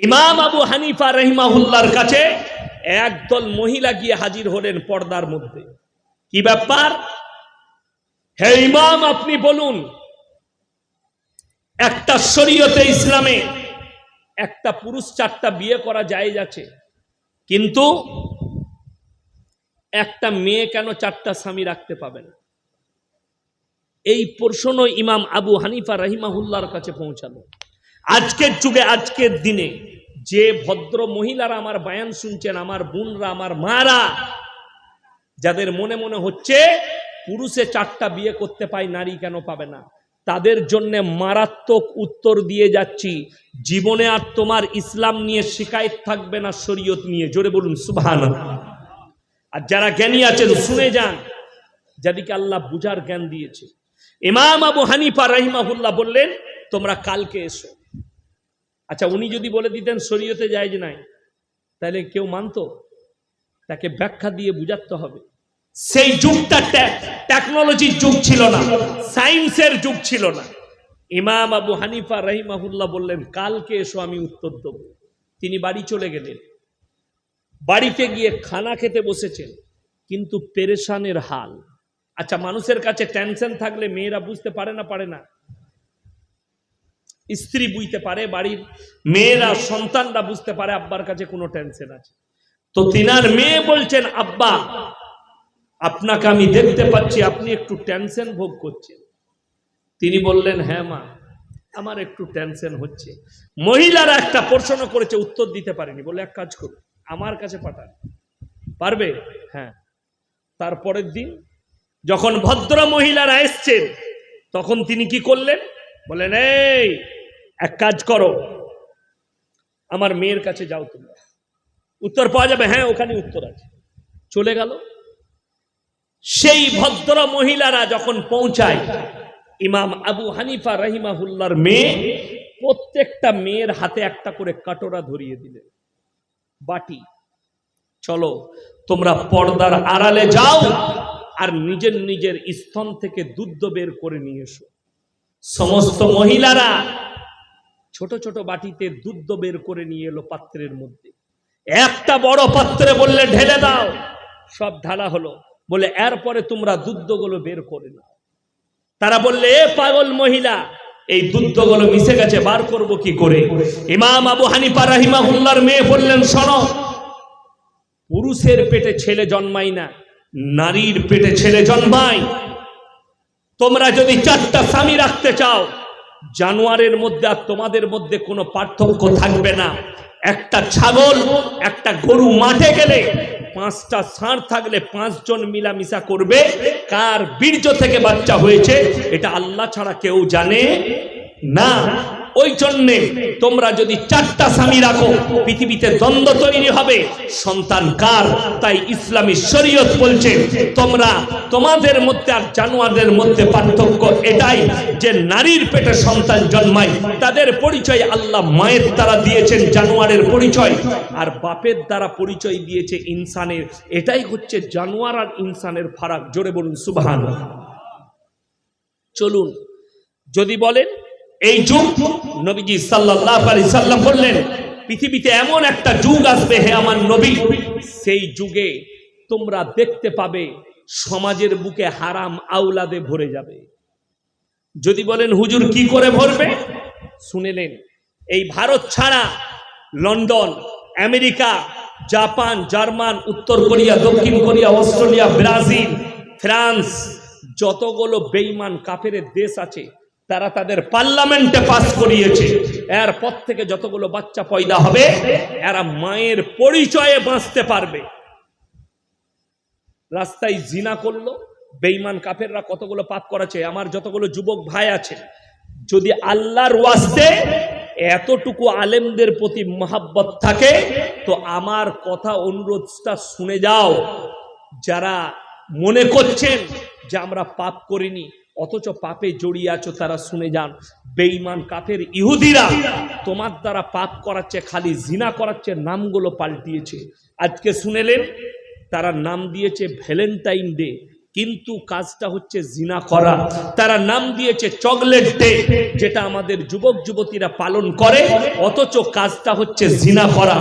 ইমাম আবু হানিফা রহিমাহুল্লার কাছে একদল মহিলা গিয়ে হাজির হলেন পর্দার মধ্যে। কি ব্যাপার? হে ইমাম, আপনি বলুন, একটা শরীয়তে ইসলামে একটা পুরুষ চারটা বিয়ে করা যায় আছে, কিন্তু একটা মেয়ে কেন চারটা স্বামী রাখতে পাবে না? এই প্রশ্ন ইমাম আবু হানিফা রাহিমাহুল্লার কাছে পৌঁছালো। আজকের যুগে, আজকের দিনে যে ভদ্র মহিলারা আমার বায়ান শুনছেন, আমার বোনরা, আমার মারা, যাদের মনে মনে হচ্ছে পুরুষে চারটা বিয়ে করতে পায়, নারী কেন পাবে না? তাদের জন্য মারাত্মক উত্তর দিয়ে যাচ্ছি। জীবনে আর তোমার ইসলাম নিয়ে শিকায়ত থাকবে না শরীয়ত নিয়ে। জোরে বলুন সুবহান আর যারা জ্ঞানী আছেন, শুনে যান যাদেরকে আল্লাহ বুঝার জ্ঞান দিয়েছে। ইমাম আবু হানিফা রহিমাহুল্লাহ বললেন, তোমরা কালকে এসো। আচ্ছা উনি যদি বলে দিতেন শরীয়তে যায় যে নাই, তাহলে কেউ মানতো? তাকে ব্যাখ্যা দিয়ে বুঝাতে হবে। সেই যুগটা টেকনোলজির যুগ ছিল না সায়েন্সের যুগ ছিল না। ইমাম আবু হানিফা রহিমাহুল্লাহ বললেন, কালকে এসো, আমি উত্তর দেব। তিনি বাড়ি চলে গেলেন। বাড়িতে গিয়ে খানা খেতে বসেছেন, কিন্তু পেরেশানের হাল। আচ্ছা মানুষের কাছে টেনশন থাকলে মেয়েরা বুঝতে পারে না পারে না। স্ত্রী বুঝতে পারে, বাড়ির মেয়েরা সন্তানরা বুঝতে পারে আব্বার কাছে কোনো টেনশন আছে। তো তিনার মেয়ে বলছেন, আব্বা, আপনাকে আমি দেখতে পাচ্ছি, আপনি একটু টেনশন ভোগ করছেন। তিনি বললেন হ্যাঁ মা, আমার একটু টেনশন হচ্ছে। মহিলারা একটা প্রশ্ন করেছে, উত্তর দিতে পারেনি, বলে, এক কাজ করুন, আমার কাছে পাঠান। পারবে? হ্যাঁ। তারপরের দিন যখন ভদ্র মহিলারা এসছেন, তখন তিনি কি করলেন? বলেন, এই এক কাজ করো। আমার মেয়ের কাছে যাও তোমরা। উত্তর পাওয়া যাবে হ্যাঁ ওখানে উত্তর আছে। চলে গেল। সেই ভদ্র মহিলারা যখন পৌঁছায়, ইমাম আবু হানিফা রহিমাহুল্লার মেয়ে প্রত্যেকটা মেয়ের হাতে একটা করে কাটোরা ধরিয়ে দিলেন বাটি, চলো, তোমরা পর্দার আড়ালে যাও আর নিজের নিজের স্তন থেকে দুধ বের করে নিয়ে এসো। সমস্ত মহিলারা ছোট ছোট বাটিতে দুধ বের করে নিয়ে এলো পাত্রের মধ্যে। একটা বড় পাত্রে বললে, ঢেলে দাও। সব ঢালা হলো। বলে, এরপরে তোমরা দুধগুলো বের করে নাও। তারা বললে, এ পাগল মহিলা, এই দুধগুলো মিশে গেছে, বার করব কি করে? ইমাম আবু হানিফা রাহিমাহুল্লার মেয়ে বললেন, শোনো, পুরুষের পেটে ছেলে জন্মায় না, নারীর পেটে ছেলে জন্মায়। তোমরা যদি চারটা স্বামী রাখতে চাও জানোয়ারের মধ্যে আর তোমাদের মধ্যে কোনো পার্থক্য থাকবে না। একটা ছাগল, একটা গরু মাঠে গেলে পাঁচটা ষাঁড় থাকলে পাঁচজন মিলামিশা করবে। কার বীর্য থেকে বাচ্চা হয়েছে, এটা আল্লাহ ছাড়া কেউ জানে না। ওই জন্যে তোমরা যদি চারটা স্বামী রাখো, পৃথিবীতে দ্বন্দ্ব তৈরি হবে। সন্তান কার? তাই ইসলামী শরীয়ত বলছে, তোমরা তোমাদের মধ্যে আর জানোয়ারদের মধ্যে পার্থক্য এটাই যে নারীর পেটে সন্তান জন্মায়, তাদের পরিচয় আল্লাহ মায়ের দ্বারা দিয়েছেন, জানোয়ারের পরিচয়। আর বাপের দ্বারা পরিচয় দিয়েছে ইনসানের। এটাই হচ্ছে জানোয়ার আর ইনসানের ফারাক। জোরে বলুন সুবহান চলুন, যদি বলেন এই যুগ নবীজি সাল্লাল্লাহু আলাইহি সাল্লাম বললেন, পৃথিবীতে এমন একটা যুগ আসবে হে আমার নবী। সেই যুগে তোমরা দেখতে পাবে সমাজের বুকে হারাম আউলাদে ভরে যাবে। যদি বলেন, হুজুর কি করে ভরবে? শুনেলেন এই ভারত ছাড়া লন্ডন, আমেরিকা, জাপান, জার্মান, উত্তর কোরিয়া, দক্ষিণ কোরিয়া, অস্ট্রেলিয়া, ব্রাজিল, ফ্রান্স, যতগুলো বেইমান কাফেরের দেশ আছে তারা তাদের পার্লামেন্টে পাস করিয়েছে। এরপর থেকে যতগুলো বাচ্চা পয়দা হবে, এরা মায়ের পরিচয়ে বাঁচতে পারবে। রাস্তায় জিনা করল বেইমান কাফেররা কতগুলো পাপ করেছে, আমার যতগুলো যুবক ভাই আছে, যদি আল্লাহর ওয়াস্তে এতটুকু আলেমদের প্রতি মহাব্বত থাকে, তো আমার কথা, অনুরোধটা শুনে যাও। যারা মনে করছেন যে আমরা পাপ করিনি অথচ পাপে জড়িয়ে আছো তারা শুনে যান। বেঈমান কাফের ইহুদিরা, তোমার দ্বারা পাপ করাচ্ছে, খালি জিনা করাচ্ছে, নামগুলো পাল্টিয়েছে। আজকে শুনেলেন, তারা নাম দিয়েছে ভ্যালেন্টাইন ডে, কিন্তু কাজটা হচ্ছে জিনা করা। তারা নাম দিয়েছে চকলেট ডে, যেটা আমাদের যুবক যুবতীরা পালন করে, অথচ কাজটা হচ্ছে জিনা করা।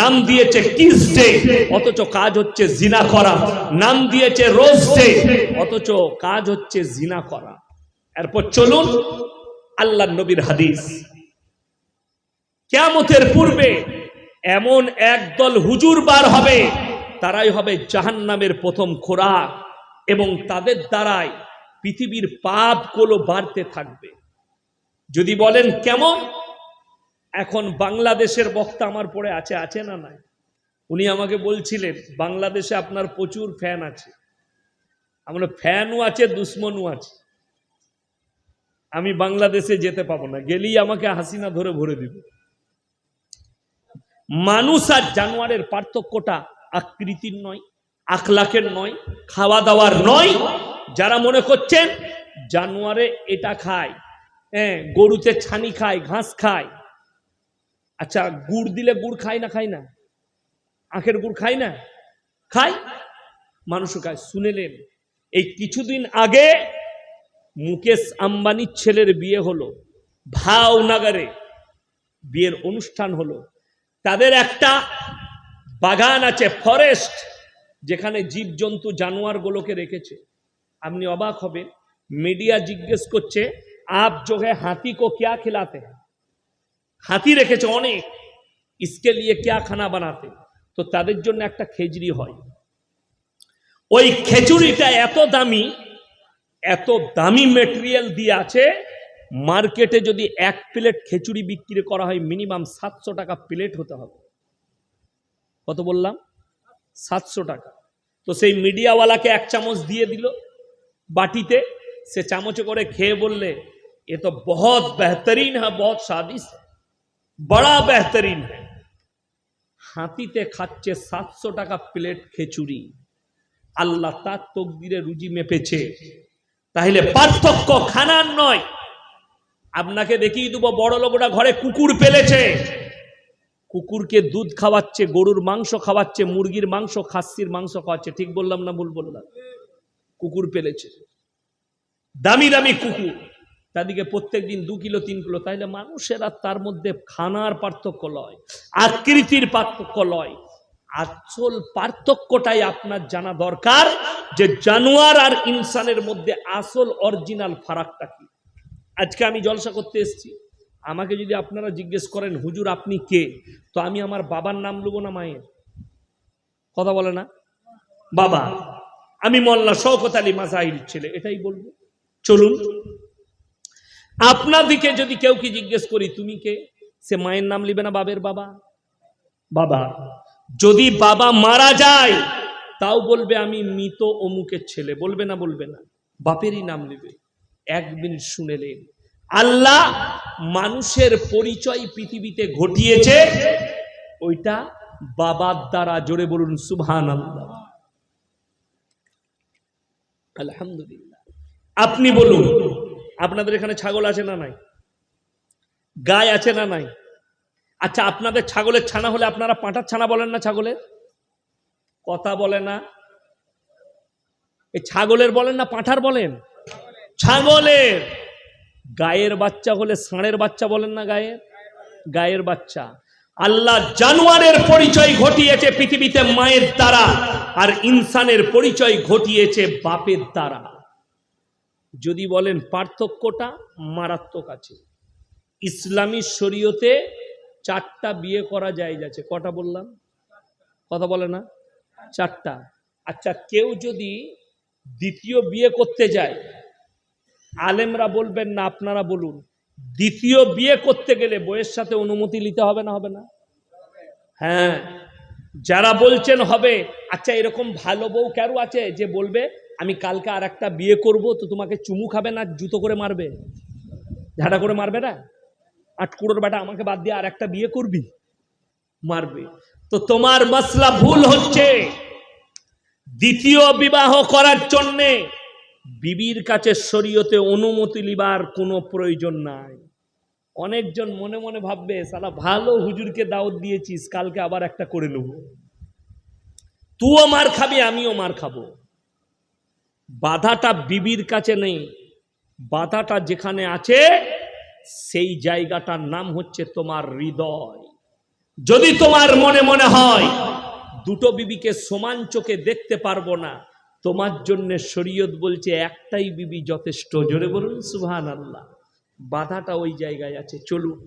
নাম দিয়েছে কিস ডে, অথচ কাজ হচ্ছে জিনা করা। নাম দিয়েছে রোজ ডে অথচ কাজ হচ্ছে জিনা করা। এরপর চলুন আল্লাহ নবীর হাদিস। কেয়ামতের পূর্বে এমন একদল হুজুর বার হবে, তারাই হবে জাহান্নামের প্রথম খোরাক এবং তাদের দ্বারাই পৃথিবীর পাপগুলো বাড়তে থাকবে। যদি বলেন কেমন? এখন বাংলাদেশের বক্তা আমার পড়ে আছে আছে না নাই? উনি আমাকে বলছিলেন, বাংলাদেশে আপনার প্রচুর ফ্যান আছে। আমরা ফ্যানও আছে, দুশ্মনও আছে। আমি বাংলাদেশে যেতে পাবো না, গেলেই আমাকে হাসিনা ধরে ভরে দিবে। মানুষ আর জানোয়ারের পার্থক্যটা আকৃতির নয় আখলাকের নয় খাওয়া দাওয়ার নয়। যারা মনে করছেন, জানোয়ারে এটা খায় হ্যাঁ গরুতে ছানি খায়, ঘাস খায় আচ্ছা গুড় দিলে গুড় খায় না খায় না? আখের গুড় খায় না? খায়। মানুষও খায়। শুনেলেন এই কিছুদিন আগে মুকেশ আম্বানির ছেলের বিয়ে হলো, ভাওনাগারে বিয়ের অনুষ্ঠান হলো। তাদের একটা বাগান আছে, ফরেস্ট, যেখানে জীবজন্তু জানোয়ারগুলোকে রেখেছে। আপনি অবাক হবেন, মিডিয়া জিজ্ঞেস করছে, আপ জো হ্যাঁ হাতি কো ক্যা খেলাতে হাতি রেখেছে অনেক, ইসকে লিয়ে ক্যা খানা বানাতে। তো তাদের জন্য একটা খেজড়ি হয়। ওই খেজুরিটা এত দামি এত দামি মেটেরিয়াল দিয়ে আছে মার্কেটে যদি এক প্লেট খিচুড়ি বিক্রি করা হয় মিনিমাম সাতশো টাকা প্লেট হতে হবে। কত বললাম? সাতশো টাকা। তো সেই মিডিয়াওয়ালাকে এক চামচ দিয়ে দিল বাটিতে। সে চামচে করে খেয়ে বললে, এ তো বহুত বেহতরিন হ্যাঁ বহুত স্বাদিষ্ট। বড়া বেহতরিন হ্যাঁ। হাতিতে খাচ্ছে সাতশো টাকা প্লেট খিচুড়ি। আল্লাহ তার তকদিরে রুজি মেপেছে। তাহলে পার্থক্য খানার নয়। আপনাকে দেখিয়ে দেবো, বড় লোকরা ঘরে কুকুর পেলেছে। কুকুরকে দুধ খাওয়াচ্ছে, গরুর মাংস খাওয়াচ্ছে, মুরগির মাংস, খাসির মাংস খাওয়াচ্ছে। ঠিক বললাম না ভুল বললাম? কুকুর পেলেছে। দামি দামি কুকুর। তাদেরকে প্রত্যেক দিন দু কিলো, তিন কিলো। তাইলে মানুষেরা তার মধ্যে খানার পার্থক্য লয়, আকৃতির পার্থক্য লয়। আসল পার্থক্যটাই আপনার জানা দরকার যে জানোয়ার আর ইনসানের মধ্যে আসল অরিজিনাল ফারাকটা কি। আজকে আমি জলসা করতে এসেছি। আমাকে যদি আপনারা জিজ্ঞেস করেন, হুজুর, আপনি কে? তো আমি আমার বাবার নাম নেব না মায়ের? কথা বলে না? বাবা, আমি মোল্লা শওকত আলী মাজাহির ছেলে, এটাই বলব। চলুন। আপনাদিকে যদি কেউ কি জিজ্ঞেস করি, তুমি কে? সে মায়ের নাম লিবে না বাবের বাবা। বাবা যদি বাবা মারা যায়, তাও বলবে আমি মৃত অমুকের ছেলে। বলবে না বলবে না। বাপেরই নাম নেবে। এক মিনিট শুনেলেন আল্লাহ মানুষের পরিচয় পৃথিবীতে ঘটিয়েছে। ওইটা বাবার দ্বারা। জোরে বলুন সুবহান আল্লাহ আলহামদুলিল্লাহ। আপনি বলুন, আপনাদের এখানে ছাগল আছে না নাই? গায় আছে না নাই? আচ্ছা আপনাদের ছাগলের ছানা হলে আপনারা পাঁঠার ছানা বলেন না ছাগলের? কথা বলে না। এই ছাগলের বলেন না, পাঁঠার বলেন? ছাগলের। গায়ের বাচ্চা হলে ষাঁড়ের বাচ্চা বলেন না গায়ের? গায়ের বাচ্চা। আল্লাহ জানোয়ারের পরিচয় ঘটিয়েছে পৃথিবীতে মায়ের দ্বারা, আর ইনসানের পরিচয় ঘটিয়েছে বাপের দ্বারা। যদি বলেন পার্থক্যটা মারাত্মক আছে। ইসলামী শরীয়তে চারটা বিয়ে করা যায় যাচ্ছে। কটা বললাম? কথা বলে না? চারটা। আচ্ছা কেউ যদি দ্বিতীয় বিয়ে করতে যায়, আলেমরা বলবেন, না, আপনারা বলুন। দ্বিতীয় বিয়ে করতে গেলে বইয়ের সাথে অনুমতি নিতে হবে না হবে না? হ্যাঁ। যারা বলছেন, হবে। আচ্ছা এরকম ভালো বউ কেন আছে যে বলবে, আমি কালকে আর একটা বিয়ে করব, তো তোমাকে চুমু খাবে না, জুতো করে মারবে? ঝাড়া করে মারবে না? আটকুড়োর বেটা আমাকে বাদ দিয়ে আর একটা বিয়ে করবি? মারবে। তো তোমার মশলা ভুল হচ্ছে। দ্বিতীয় বিবাহ করার জন্যে বিবির কাছে শরীয়তে অনুমতি লিবার কোনো প্রয়োজন নাই। অনেকজন মনে মনে ভাববে, সালা ভালো হুজুরকে দাওয়াত দিয়েছিস, কালকে আবার একটা করে নেব। তুইও মার খাবি, আমিও মার খাব। বাধাটা বিবির কাছে নেই। বাধাটা যেখানে আছে সেই জায়গাটার নাম হচ্ছে তোমার হৃদয়। যদি তোমার মনে মনে হয়, দুটো বিবিকে সমান চোখে দেখতে পারব না, তোমার জন্য শরীয়ত বলছে একটাই বিবি যথেষ্ট। জোরে বলুন সুহান আল্লাহ বাধাটা ওই জায়গায় আছে, চলুন।